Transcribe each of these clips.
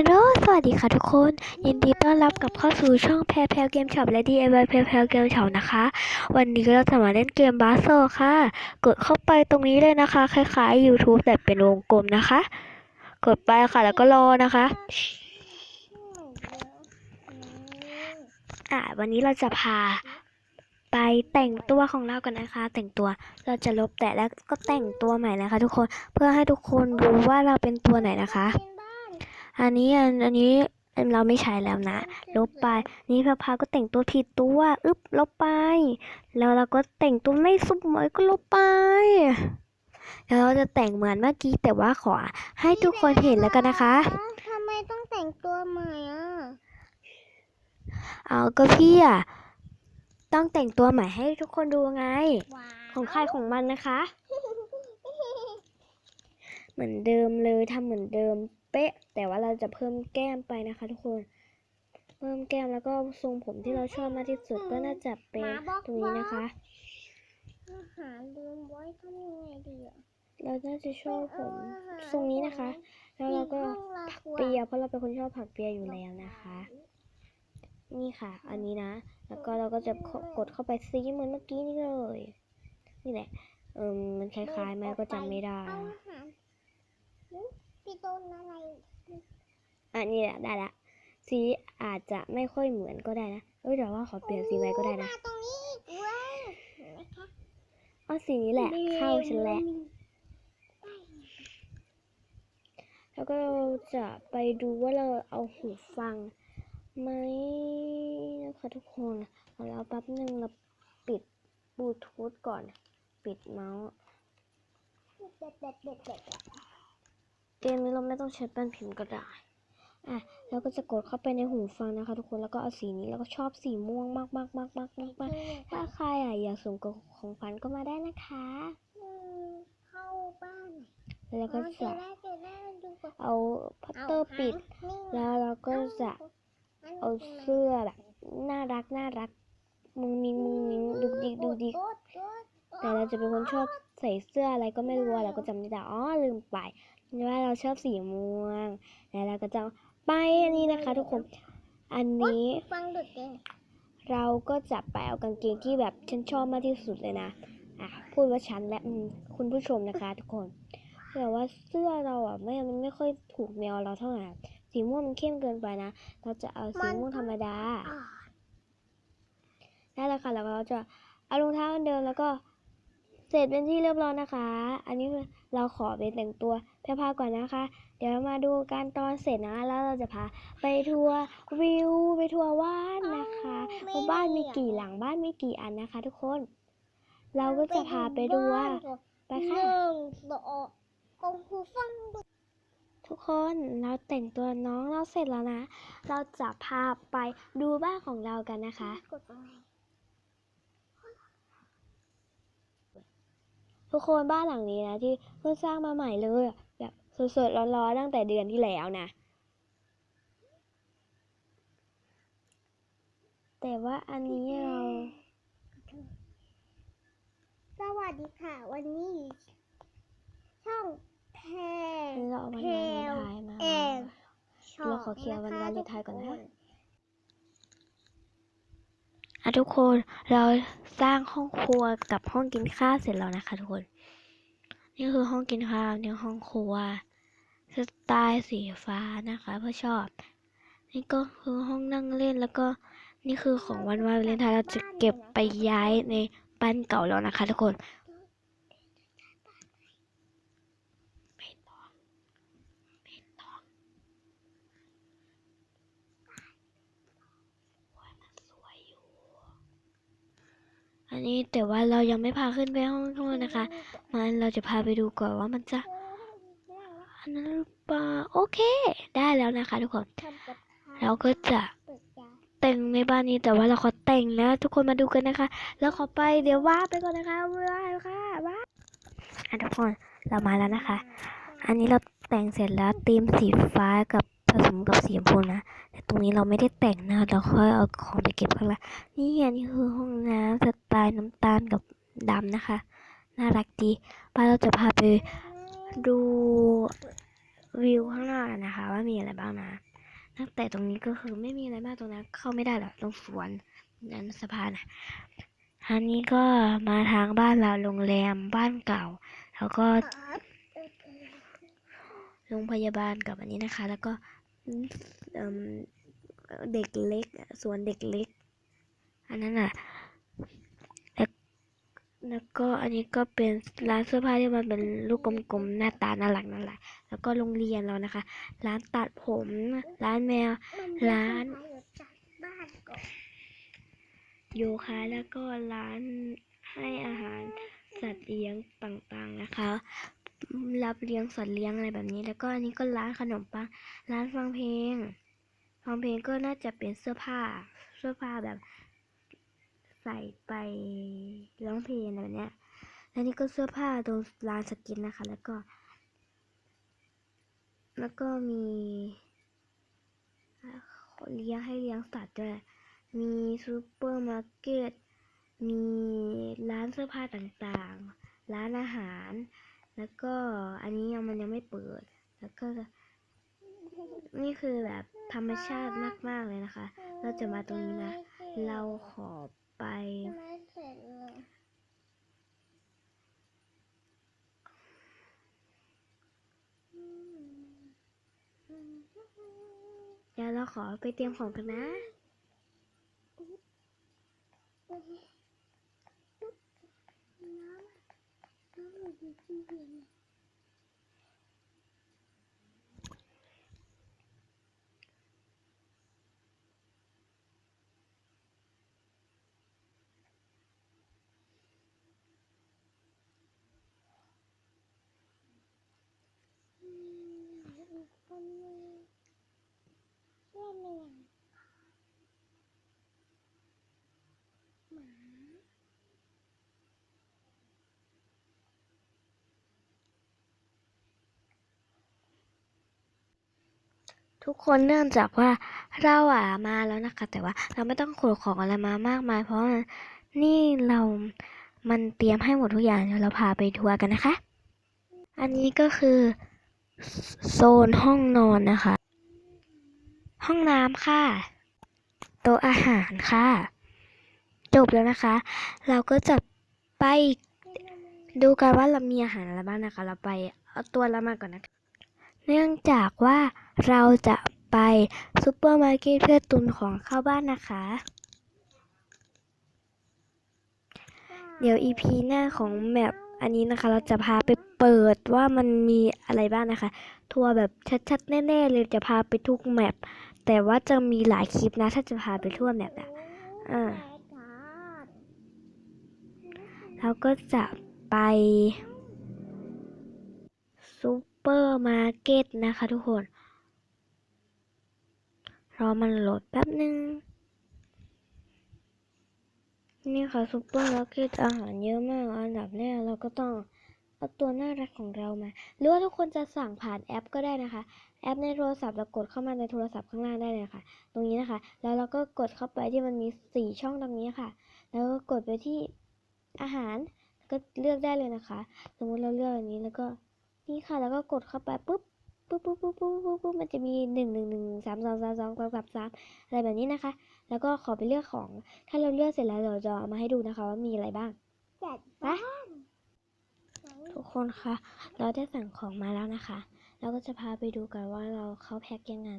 ลโหล สวัสดีค่ะทุกคน ยินดีต้อนรับกับเข้าสู่ช่องแพรแพรเกมช็อปและ DIY แพรแพรเกมช็อปนะคะ วันนี้เราจะมาเล่นเกมบาโซค่ะ กดเข้าไปตรงนี้เลยนะคะ คล้าย ๆ YouTube แต่เป็นวงกลมนะคะ กดไปค่ะแล้วก็รอนะคะ อ่าวันนี้เราจะพาไปแต่งตัวของเรากันนะคะ แต่งตัวเราจะลบแตะแล้วก็แต่งตัวใหม่นะคะ ทุกคนเพื่อให้ทุกคนรู้ว่าเราเป็นตัวไหนนะคะ อันนี้อันอันนี้เราไม่ใช้แล้วนะ ลบไป นี่พาพาก็แต่งตัวผิดตัวอึ๊บลบไป แล้วเราก็แต่งตัวไม่สุเหมยก็ลบไปแล้วเราจะแต่งเหมือนเมื่อกี้แต่ว่าขอให้ทุกคนเห็นแล้วกันนะคะทำไมต้องแต่งตัวใหม่อะเอาก็พี่อะต้องแต่งตัวใหม่ให้ทุกคนดูไงว้าวของใครของมันนะคะ เหมือนเดิมเลยทำเหมือนเดิม เป๊ะ แต่ว่าเราจะเพิ่มแก้มไปนะคะ ทุกคน เพิ่มแก้มแล้วก็ทรงผมที่เราชอบมากที่สุดก็น่าจะเป็นตรงนี้นะคะอาหารลืมไว้ทำยังไงดีอะเราน่าจะชอบผมทรงนี้นะคะ แล้วเราก็ผักเปียเพราะเราเป็นคนชอบผักเปียอยู่แล้วนะคะ นี่ค่ะ อันนี้นะ แล้วก็เราก็จะกดเข้าไปซีเหมือนเมื่อกี้นี่เลย นี่แหละ เออมันคล้ายๆไหมก็จำไม่ได้ เอาอาหารอุ๊ยพี่ต้นอะไรอันนี้แหละได้ละสีอาจจะไม่ค่อยเหมือนก็ได้นะเอ้ยแต่ว่าขอเปลี่ยนสีไว้ก็ได้นะมาตรงนี้อีกเว้ยเห็นไหมคะเอาสีนี้แหละ เข้าฉันแหละแล้วก็เราจะไปดูว่าเราเอาหูฟังไหมนะคะทุกคนของเราแป๊บนึงเราปิดบลูทูธก่อน ปิดเมาส์ เด็ดเด็ดเด็ดเด็ดเด็ดเกมนี้เราไม่ต้องใช้แป้นพิมพ์ก็ได้ อะ แล้วก็จะกดเข้าไปในหูฟังนะคะ ทุกคน แล้วก็เอาสีนี้ แล้วก็ชอบสีม่วงมากมากมากมากมากมากถ้าใครอะอยากส่งของขวัญก็มาได้นะคะอืมเข้าบ้าน แล้วก็อ๋อเจจะอแล้วเจอแล้วดูก่อนเอาพัตเตอร์ปิดนี่ไงแล้วเราก็จะเอาเสื้อแบบน่ารักน่ารักมุงมิงมุงมิงดูดิดูดิกดกด แต่เราจะเป็นคนชอบใส่เสื้ออะไรก็ไม่รู้อะเราก็จำไม่ได้อ๋อลืมไปว่าเราชอบสีม่วงแล้วเราก็จะเอาไปอันนี้นะคะ ทุกคน อันนี้ฟังดุดเองเราก็จะไปเอากางเกงที่แบบฉันชอบมากที่สุดเลยนะอะพูดว่าฉันและอืมคุณผู้ชมนะคะ ทุกคนแต่ว่าเสื้อเราอะไม่มันไม่ค่อยถูกแนวเราเท่าไหร่สีม่วงมันเข้มเกินไปนะ เราจะเอาสีม่วงธรรมดาอ่าได้แล้วค่ะแล้วก็เราจะเอารองเท้าอันเดิมแล้วก็ เสร็จเป็นที่เรียบร้อยนะคะ อันนี้เราขอไปแต่งตัวแพรพาก่อนนะคะ เดี๋ยวเรามาดูการตอนเสร็จนะ แล้วเราจะพาไปทัวร์วิวไปทัวร์บ้านนะคะว่าบ้านมีกี่หลังบ้านมีกี่อันนะคะ ทุกคน เราก็จะพาไปดูว่าไปค่ะหนึ่งสองของครูฟังดุทุกคนเราแต่งตัวน้องเราเสร็จแล้วนะ เราจะพาไปดูบ้านของเรากันนะคะ กดอะไร ทุกคนบ้านหลังนี้นะที่เพิ่งสร้างมาใหม่เลยอะแบบสดๆร้อนๆตั้งแต่เดือนที่แล้วนะ แต่ว่าอันนี้เรา สวัสดีค่ะ วันนี้อยู่ช่องแพรอันนี้เราเอาวันวาเลนไทน์มาแอนเราขอเคลียร์วันวาเลนไทน์ก่อนนะทุอ่ะทุกคนเราสร้างห้องครัวกับห้องกินข้าวเสร็จแล้วนะคะทุกคน นี่คือห้องกินข้าวนี่ห้องครัวสไตล์สีฟ้านะคะเพื่อชอบ นี่ก็คือห้องนั่งเล่นแล้วก็นี่คือของวันวาเลนไทน์เราจะเก็บไปย้ายในบ้านเก่าแล้วนะคะทุกคนไม่ต้องไม่ต้องโอ้ยมันสวยอยู่ อันนี้แต่ว่าเรายังไม่พาขึ้นไปห้องข้างบนนะคะ มันเราจะพาไปดูก่อนว่ามันจะอันนั้นหรือเปล่าโอเค ได้แล้วนะคะ ทุกคน เราก็จะแต่งในบ้านนี้แต่ว่าเราขอแต่งแล้วทุกคนมาดูกันนะคะ แล้วขอไปเดี๋ยวว่าไปก่อนนะคะว้ายค่ะว้าอะทุกคนเรามาแล้วนะคะ อันนี้เราแต่งเสร็จแล้วธีมสีฟ้ากับ ผสมกับสีชมพูนะ แต่ตรงนี้เราไม่ได้แต่งนะเราค่อยเอาของไปเก็บข้างล่างนี่อันนี้คือห้องน้ำสไตล์น้ำตาลกับดำนะคะ น่ารักดีป้าเราจะพาไปดูวิวข้างนอกนะคะ ว่ามีอะไรบ้างนะตั้งแต่ตรงนี้ก็คือไม่มีอะไรมากตรงนั้นเข้าไม่ได้หรอกตรงสวนนั้นสะพานอะอันนี้ก็มาทางบ้านเราโรงแรมบ้านเก่า แล้วก็โรงพยาบาลกับอันนี้นะคะ แล้วก็ เด็กเล็กอะสวนเด็กเล็ก อันนั้นอะแล้วก็อันนี้ก็เป็นร้านเสื้อผ้าที่มันเป็นลูกกลมๆหน้าตาน่ารักนั่นแหละแล้วก็โรงเรียนเรานะคะ ร้านตัดผม ร้านแมว ร้านโยคะแล้วก็ร้านให้อาหารสัตว์เลี้ยงต่างๆนะคะ รับเลี้ยงสัตว์เลี้ยงอะไรแบบนี้ แล้วก็อันนี้ก็ร้านขนมปัง ร้านฟังเพลง ฟังเพลงก็น่าจะเป็นเสื้อผ้า เสื้อผ้าแบบ ใส่ไปร้องเพลงอะไรแบบเนี้ยแล้วนี่ก็เสื้อผ้าตรงร้านสกินนะคะ แล้วก็ แล้วก็มีเลี้ยงให้เลี้ยงสัตว์ด้วย มีซูเปอร์มาร์เก็ต มีร้านเสื้อผ้าต่างๆ ร้านอาหาร แล้วก็อันนี้ยังมันยังไม่เปิด แล้วก็ นี่คือแบบธรรมชาติมากๆเลยนะคะ เราจะมาตรงนี้นะ เราขอไปเสร็จเลยเดี๋ยวเราขอไปเตรียมของกันนะ น้ำอยู่ที่เย็น คนนึงเล่นหนึ่งหมา ทุกคนเนื่องจากว่าเราอะมาแล้วนะคะ แต่ว่าเราไม่ต้องขนของอะไรมามากมาย เพราะนี่เรามันเตรียมให้หมดทุกอย่างเดี๋ยวเราพาไปทัวร์กันนะคะ อันนี้ก็คือโซนห้องนอนนะคะ ห้องน้ำค่ะ โต๊ะอาหารค่ะ จบแล้วนะคะ เราก็จะไปดูกันว่าเรามีอาหารอะไรบ้างนะคะ เราไปเอาตัวเรามาก่อนนะคะ เนื่องจากว่าเราจะไปซูเปอร์มาร์เก็ตเพื่อตุนของเข้าบ้านนะคะ เดี๋ยว EP หน้าของแมปอันนี้นะคะ เราจะพาไปเปิดว่ามันมีอะไรบ้างนะคะ ทัวร์แบบชัดๆ แน่ๆเลยจะพาไปทุกแมปแต่ว่าจะมีหลายคลิปนะ ถ้าจะพาไปทั่วแมปอะอ่าเราก็จะไป อร์มาร์เก็ตนะคะทุกคน รอมันโหลดแป๊บนึง นี่ค่ะซูเปอร์มาร์เก็ตอาหารเยอะมาก อันดับแรกเราก็ต้องเอาตัวน่ารักของเรามา หรือว่าทุกคนจะสั่งผ่านแอปก็ได้นะคะ แอปในโทรศัพท์เรากดเข้ามาในโทรศัพท์ข้างล่างได้เลยค่ะ ตรงนี้นะคะ แล้วเราก็กดเข้าไปที่มันมีสี่ช่องตรงนี้ค่ะ แล้วก็กดไปที่อาหารก็เลือกได้เลยนะคะ สมมติเราเลือกอันนี้แล้วก็ นี่ค่ะ แล้วก็กดเข้าไปปุ๊บปุ๊บปุ๊บปุ๊บปุ๊บปุ๊บปุ๊บมันจะมีหนึ่งหนึ่งหนึ่งสามสองสามสองสามสามสามอะไรแบบนี้นะคะ แล้วก็ขอไปเลือกของ ถ้าเราเลือกเสร็จแล้วเราจะเอามาให้ดูนะคะว่ามีอะไรบ้างจัดไปทุกคนคะเราได้สั่งของมาแล้วนะคะ เราก็จะพาไปดูกันว่าเราเขาแพ็คยังไง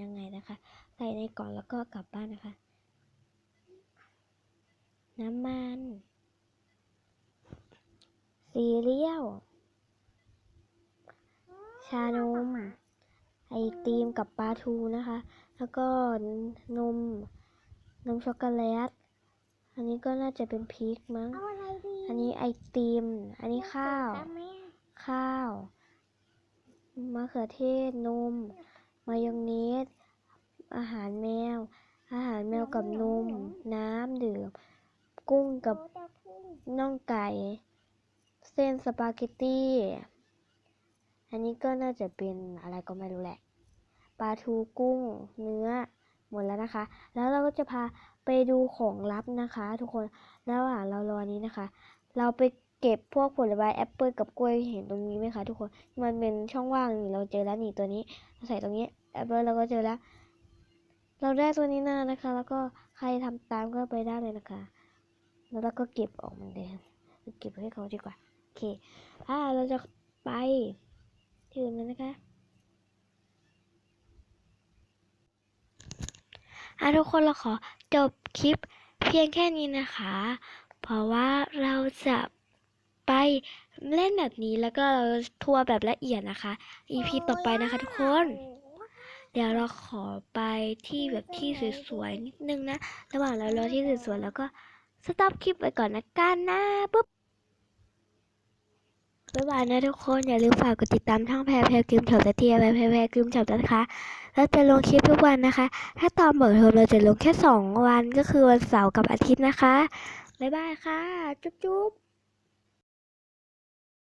ยังไงนะคะ ใส่ในกล่องแล้วก็กลับบ้านนะคะ น้ำมันซีเรียลานมไอติมกับปลาทูนะคะ แล้วก็นมนมช็อกโกแลต อันนี้ก็น่าจะเป็นพริกมั้งเอาอะไรดีอันนี้ไอติม อันนี้ข้าวได้ไหมข้าว มะเขือเทศ นม มายองเนส อาหารแมว อาหารแมวกับนม น้ำดื่ม กุ้งกับโต๊ะพุ่งน่องไก่ เส้นสปาเกตตี้ อันนี้ก็น่าจะเป็นอะไรก็ไม่รู้แหละ ปลาทูกุ้งเนื้อหมดแล้วนะคะ แล้วเราก็จะพาไปดูของลับนะคะ ทุกคนระหว่างเรารอนี้นะคะ เราไปเก็บพวกผลไม้แอปเปิลกับกล้วยเห็นตรงนี้ไหมคะทุกคน มันเป็นช่องว่างนี่เราเจอแล้วนี่ตัวนี้เราใส่ตรงนี้แอปเปิลเราก็เจอแล้ว เราได้ตัวนี้นานะคะ แล้วก็ใครทำตามก็ไปได้เลยนะคะ แล้วเราก็เก็บออกเหมันเดิมเก็บให้เขาดีกว่าโอเคอ่าเราจะไป อื่นแล้วนะคะอะทุกคนเราขอจบคลิปเพียงแค่นี้นะคะ เพราะว่าเราจะไปเล่นแบบนี้แล้วก็เราทัวร์แบบละเอียดนะคะ EP ต่อไปนะคะทุกคน เดี๋ยวเราขอไปที่แบบที่สวยๆนิดนึงนะ ระหว่างเรารอที่สวยๆแล้วก็สต็อปคลิปไว้ก่อนนะกันนะปุ๊บ บ๊ายบายนะทุกคน อย่าลืมฝากกดติดตามช่องแพรแพรกึมเฉาตะเทียแพรแพรแพรกึมเฉาตะนะคะแล้วจะลงคลิปทุกวันนะคะ ถ้าตอนเบิกเทอมเราจะลงแค่สองวันก็คือวันเสาร์กับอาทิตย์นะคะ บ๊ายบายค่ะ จุ๊บจุ๊บ